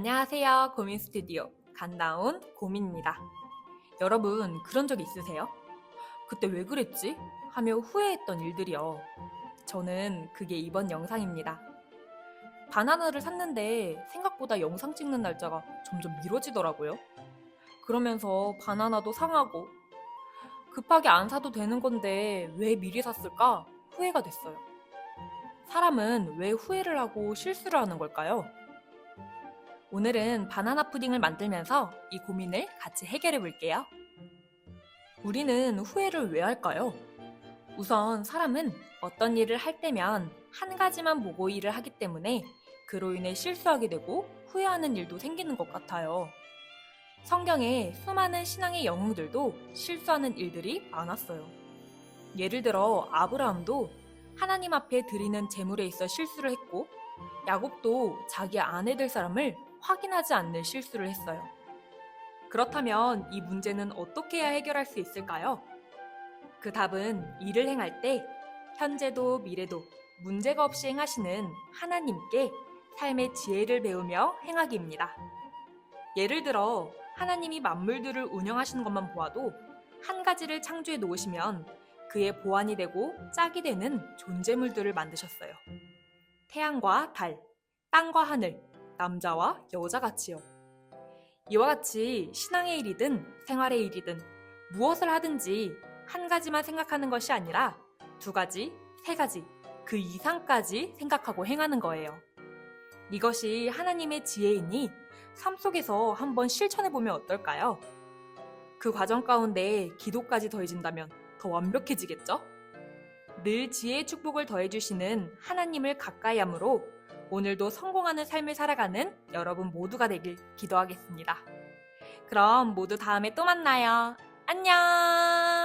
안녕하세요. 고민 스튜디오 간다운 고민입니다. 여러분 그런 적 있으세요? 그때 왜 그랬지? 하며 후회했던 일들이요. 저는 그게 이번 영상입니다. 바나나를 샀는데 생각보다 영상 찍는 날짜가 점점 미뤄지더라고요. 그러면서 바나나도 상하고 급하게 안 사도 되는 건데 왜 미리 샀을까 후회가 됐어요. 사람은 왜 후회를 하고 실수를 하는 걸까요? 오늘은 바나나 푸딩을 만들면서 이 고민을 같이 해결해 볼게요. 우리는 후회를 왜 할까요? 우선 사람은 어떤 일을 할 때면 한 가지만 보고 일을 하기 때문에 그로 인해 실수하게 되고 후회하는 일도 생기는 것 같아요. 성경에 수많은 신앙의 영웅들도 실수하는 일들이 많았어요. 예를 들어 아브라함도 하나님 앞에 드리는 제물에 있어 실수를 했고 야곱도 자기 아내 될 사람을 확인하지 않는 실수를 했어요. 그렇다면 이 문제는 어떻게 해야 해결할 수 있을까요? 그 답은 일을 행할 때 현재도 미래도 문제가 없이 행하시는 하나님께 삶의 지혜를 배우며 행하기입니다. 예를 들어 하나님이 만물들을 운영하시는 것만 보아도 한 가지를 창조해 놓으시면 그의 보완이 되고 짝이 되는 존재물들을 만드셨어요. 태양과 달, 땅과 하늘, 남자와 여자같이요. 이와 같이 신앙의 일이든 생활의 일이든 무엇을 하든지 한 가지만 생각하는 것이 아니라 두 가지, 세 가지, 그 이상까지 생각하고 행하는 거예요. 이것이 하나님의 지혜이니 삶 속에서 한번 실천해 보면 어떨까요? 그 과정 가운데 기도까지 더해진다면 더 완벽해지겠죠? 늘 지혜의 축복을 더해주시는 하나님을 가까이 함으로 오늘도 성공하는 삶을 살아가는 여러분 모두가 되길 기도하겠습니다. 그럼 모두 다음에 또 만나요. 안녕!